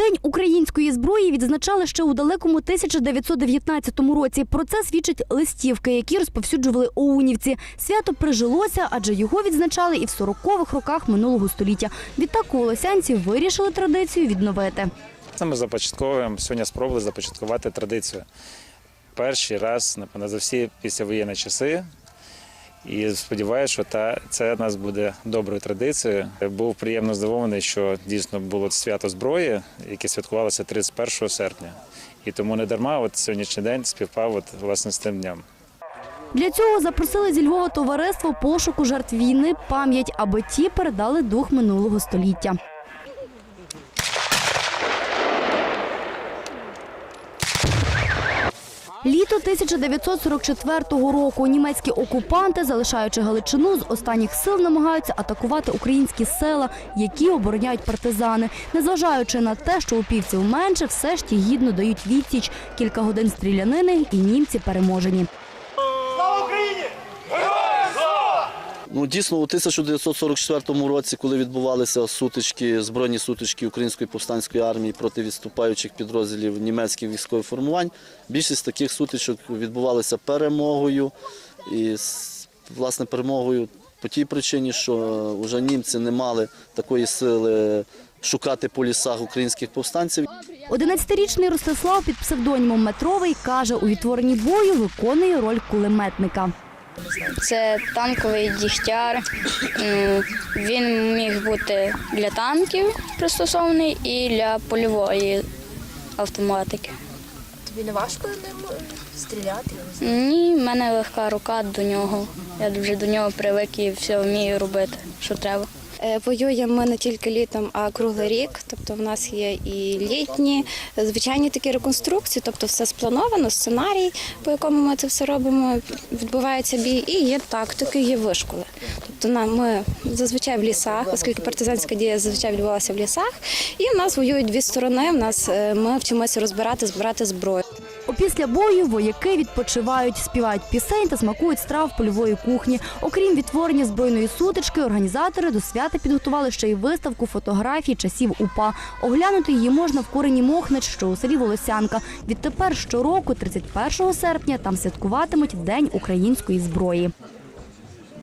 День української зброї відзначали ще у далекому 1919 році. Про це свідчать листівки, які розповсюджували оунівці. Свято прижилося, адже його відзначали і в 40-х роках минулого століття. Відтак колосянці вирішили традицію відновити. Це ми започатковуємо сьогодні спробували започаткувати традицію. Перший раз, напевно, за всі післявоєнні часи. І сподіваюся, що та, це нас буде доброю традицією. Був приємно здивований, що дійсно було свято зброї, яке святкувалося 31 серпня. І тому не дарма от сьогоднішній день співпав от, власне з тим днем. Для цього запросили зі Львова товариство пошуку жертв війни пам'ять, аби ті передали дух минулого століття. Літо 1944 року німецькі окупанти, залишаючи Галичину, з останніх сил намагаються атакувати українські села, які обороняють партизани. Незважаючи на те, що упівців менше, все ж ті гідно дають відсіч. Кілька годин стрілянини і німці переможені. Ну, дійсно, у 1944 році, коли відбувалися сутички, збройні сутички Української повстанської армії проти відступаючих підрозділів німецьких військових формувань, більшість таких сутичок відбувалися перемогою. І власне перемогою по тій причині, що вже німці не мали такої сили шукати по лісах українських повстанців. 11-річний Ростислав під псевдонімом Метровий каже, у відтворенні бою виконує роль кулеметника. Це танковий дігтяр. Він міг бути для танків пристосований і для польової автоматики. Тобі не важко ним стріляти? не знаю. Ні, в мене легка рука до нього. Я вже до нього привик і все вмію робити, що треба. Е, Воюємо ми не тільки літом, а круглий рік. Тобто в нас є і літні, е, звичайні такі реконструкції, тобто все сплановано, сценарій, по якому ми це все робимо. Відбувається бій, і є тактики, є вишколи. Тобто на- ми зазвичай в лісах, оскільки партизанська дія зазвичай відбувалася в лісах, і в нас воюють дві сторони. В нас е, ми вчимося розбирати, збирати зброю. Опісля бою вояки відпочивають, співають пісень та смакують страв польової кухні. Окрім відтворення збройної сутички, організатори до свята підготували ще й виставку фотографій часів УПА. Оглянути її можна в корені Мохнич, що у селі Волосянка. Відтепер щороку, 31 серпня, там святкуватимуть День української зброї.